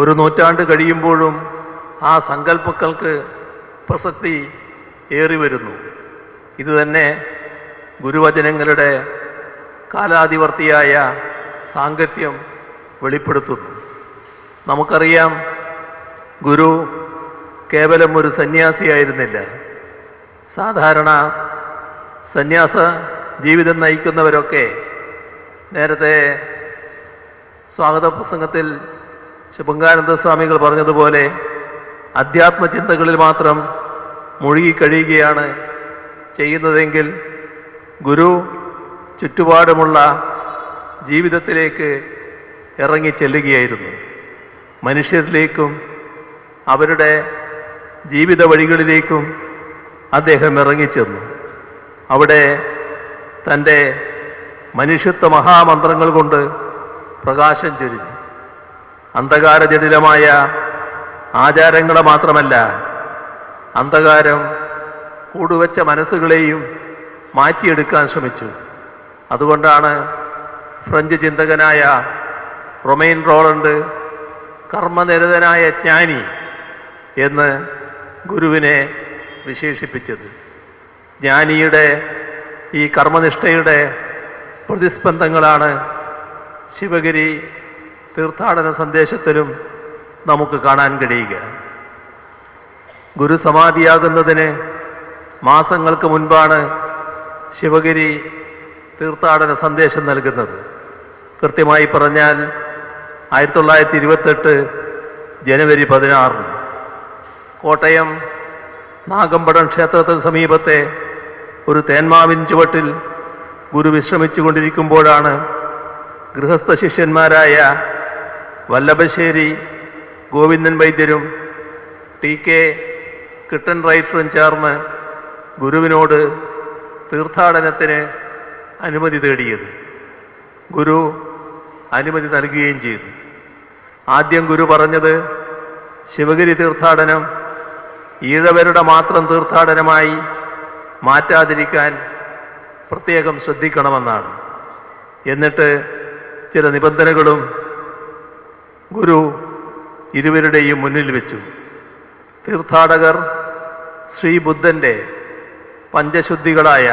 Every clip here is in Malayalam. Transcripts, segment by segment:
ഒരു നൂറ്റാണ്ട് കഴിയുമ്പോഴും ആ സങ്കല്പങ്ങൾക്ക് പ്രസക്തി ഏറി വരുന്നു. ഇതുതന്നെ ഗുരുവചനങ്ങളുടെ കാലാധിവർത്തിയായ സാങ്കത്യം വെളിപ്പെടുത്തുന്നു. നമുക്കറിയാം ഗുരു കേവലം ഒരു സന്യാസിയായിരുന്നില്ല സാധാരണ സന്യാസ ജീവിതം നയിക്കുന്നവരൊക്കെ നേരത്തെ സ്വാഗത പ്രസംഗത്തിൽ ശുഭങ്കാനന്ദ സ്വാമികൾ പറഞ്ഞതുപോലെ അധ്യാത്മചിന്തകളിൽ മാത്രം മുഴുകിക്കഴിയുകയാണ് ചെയ്യുന്നതെങ്കിൽ ഗുരു ചുറ്റുപാടുമുള്ള ജീവിതത്തിലേക്ക് ഇറങ്ങി ചെല്ലുകയായിരുന്നു. മനുഷ്യരിലേക്കും അവരുടെ ജീവിത വഴികളിലേക്കും അദ്ദേഹം ഇറങ്ങിച്ചെന്നു. അവിടെ തന്റെ മനുഷ്യത്വ മഹാമന്ത്രങ്ങൾ കൊണ്ട് പ്രകാശം ചൊരിഞ്ഞു. അന്ധകാരജടിലമായ ആചാരങ്ങളെ മാത്രമല്ല അന്ധകാരം കൂടുവച്ച മനസ്സുകളെയും മാറ്റിയെടുക്കാൻ ശ്രമിച്ചു. അതുകൊണ്ടാണ് ഫ്രഞ്ച് ചിന്തകനായ റൊമൈൻ റോളണ്ട് കർമ്മനിരതനായ ജ്ഞാനി എന്ന് ഗുരുവിനെ വിശേഷിപ്പിച്ചത്. ജ്ഞാനിയുടെ ഈ കർമ്മനിഷ്ഠയുടെ പ്രതിസ്പന്ദങ്ങളാണ് ശിവഗിരി തീർത്ഥാടന സന്ദേശത്തിലും നമുക്ക് കാണാൻ കഴിയുക. ഗുരുസമാധിയാകുന്നതിന് മാസങ്ങൾക്ക് മുൻപാണ് ശിവഗിരി തീർത്ഥാടന സന്ദേശം നൽകുന്നത്. കൃത്യമായി പറഞ്ഞാൽ ആയിരത്തി തൊള്ളായിരത്തി ഇരുപത്തെട്ട് ജനുവരി പതിനാറിന്. കോട്ടയം നാഗമ്പടം ക്ഷേത്രത്തിന് സമീപത്തെ ഒരു തേന്മാവിൻ ചുവട്ടിൽ ഗുരു വിശ്രമിച്ചു കൊണ്ടിരിക്കുമ്പോഴാണ് ഗൃഹസ്ഥ ശിഷ്യന്മാരായ വല്ലഭശ്ശേരി ഗോവിന്ദൻ വൈദ്യരും ടി കെ കിട്ടൻ റൈറ്ററും ചേർന്ന് ഗുരുവിനോട് തീർത്ഥാടനത്തിന് അനുമതി തേടിയത്. ഗുരു അനുമതി നൽകുകയും ചെയ്തു. ആദ്യം ഗുരു പറഞ്ഞത് ശിവഗിരി തീർത്ഥാടനം ഈഴവരുടെ മാത്രം തീർത്ഥാടനമായി മാറ്റാതിരിക്കാൻ പ്രത്യേകം ശ്രദ്ധിക്കണമെന്നാണ്. എന്നിട്ട് ചില നിബന്ധനകളും ഗുരു ഇരുവരുടെയും മുന്നിൽ വെച്ചു. തീർത്ഥാടകർ ശ്രീ ശ്രീബുദ്ധന്റെ പഞ്ചശുദ്ധികളായ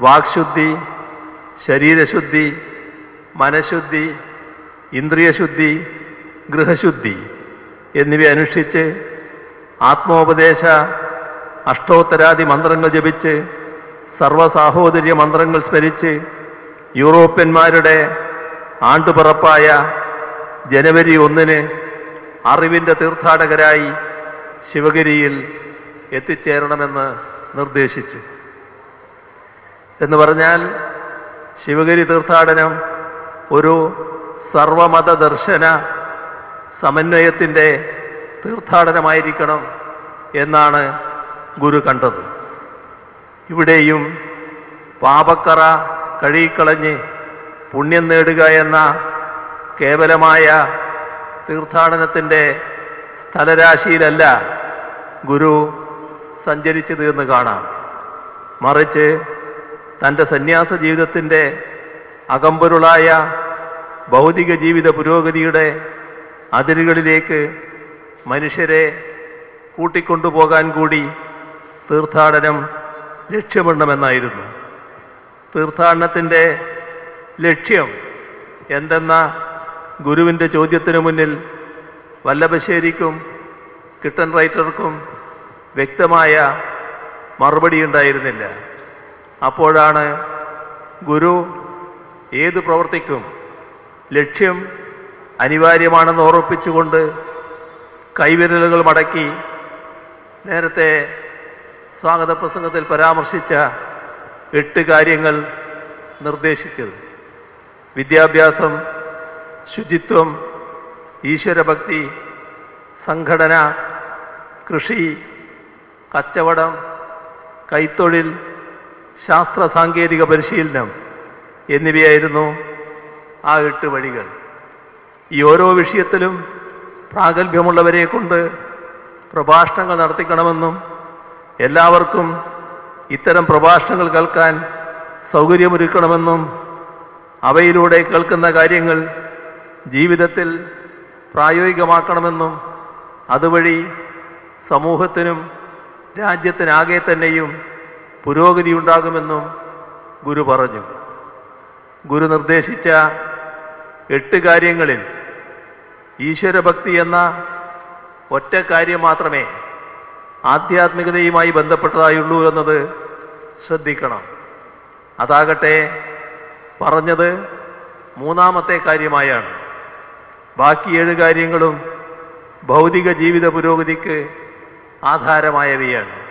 വാക്ശുദ്ധി ശരീരശുദ്ധി മനഃശുദ്ധി ഇന്ദ്രിയശുദ്ധി ഗൃഹശുദ്ധി എന്നിവ അനുഷ്ഠിച്ച് ആത്മോപദേശ അഷ്ടോത്തരാദി മന്ത്രങ്ങൾ ജപിച്ച് സർവസാഹോദര്യ മന്ത്രങ്ങൾ സ്മരിച്ച് യൂറോപ്യന്മാരുടെ ആണ്ടുപിറപ്പായ ജനുവരി ഒന്നിന് അറിവിന്റെ തീർത്ഥാടകരായി ശിവഗിരിയിൽ എത്തിച്ചേരണമെന്ന് നിർദ്ദേശിച്ചു. എന്ന് പറഞ്ഞാൽ ശിവഗിരി തീർത്ഥാടനം ഒരു സർവമത ദർശന സമന്വയത്തിന്റെ തീർത്ഥാടനമായിരിക്കണം എന്നാണ് ഗുരു കണ്ടത്. ഇവിടെയും പാപക്കറ കഴുകിക്കളഞ്ഞ് പുണ്യം നേടുക എന്ന കേവലമായ തീർത്ഥാടനത്തിന്റെ സ്ഥലരാശിയിലല്ല ഗുരു സഞ്ചരിച്ചു തീർന്ന് കാണാം. മറിച്ച് തന്റെ സന്യാസ ജീവിതത്തിന്റെ അകമ്പൊരുളായ ഭൗതിക ജീവിത പുരോഗതിയുടെ അതിരുകളിലേക്ക് മനുഷ്യരെ കൂട്ടിക്കൊണ്ടുപോകാൻ കൂടി തീർത്ഥാടനം ലക്ഷ്യമിടണമെന്നായിരുന്നു. തീർത്ഥാടനത്തിന്റെ ലക്ഷ്യം എന്തെന്ന ഗുരുവിന്റെ ചോദ്യത്തിനു മുന്നിൽ വല്ലഭശ്ശേരിക്കും കിട്ടൻ റൈറ്റർക്കും വ്യക്തമായ മറുപടി ഉണ്ടായിരുന്നില്ല അപ്പോഴാണ് ഗുരു ഏത് പ്രവർത്തിക്കും ലക്ഷ്യം അനിവാര്യമാണെന്ന് ഓർപ്പിച്ചുകൊണ്ട് കൈവിരലുകൾ മടക്കി നേരത്തെ സ്വാഗത പ്രസംഗത്തിൽ പരാമർശിച്ച എട്ട് കാര്യങ്ങൾ നിർദ്ദേശിച്ചത്. വിദ്യാഭ്യാസം ശുചിത്വം ഈശ്വരഭക്തി സംഘടന കൃഷി കച്ചവടം കൈത്തൊഴിൽ ശാസ്ത്ര സാങ്കേതിക പരിശീലനം എന്നിവയായിരുന്നു ആ എട്ട് വഴികൾ. ഈ ഓരോ വിഷയത്തിലും പ്രാഗൽഭ്യമുള്ളവരെ കൊണ്ട് പ്രഭാഷണങ്ങൾ നടത്തിക്കണമെന്നും എല്ലാവർക്കും ഇത്തരം പ്രഭാഷണങ്ങൾ കേൾക്കാൻ സൗകര്യമൊരുക്കണമെന്നും അവയിലൂടെ കേൾക്കുന്ന കാര്യങ്ങൾ ജീവിതത്തിൽ പ്രായോഗികമാക്കണമെന്നും അതുവഴി സമൂഹത്തിനും രാജ്യത്തിനാകെ തന്നെയും പുരോഗതി ഉണ്ടാകുമെന്നും ഗുരു പറഞ്ഞു. ഗുരു നിർദ്ദേശിച്ച എട്ട് കാര്യങ്ങളിൽ ഈശ്വരഭക്തി എന്ന ഒറ്റ കാര്യം മാത്രമേ ആധ്യാത്മികതയുമായി ബന്ധപ്പെട്ടതായുള്ളൂ എന്നത് ശ്രദ്ധിക്കണം. അതാകട്ടെ പറഞ്ഞത് മൂന്നാമത്തെ കാര്യമായാണ്. ബാക്കി ഏഴ് കാര്യങ്ങളും ഭൗതിക ജീവിത പുരോഗതിക്ക് ആധാരമായവയാണ്.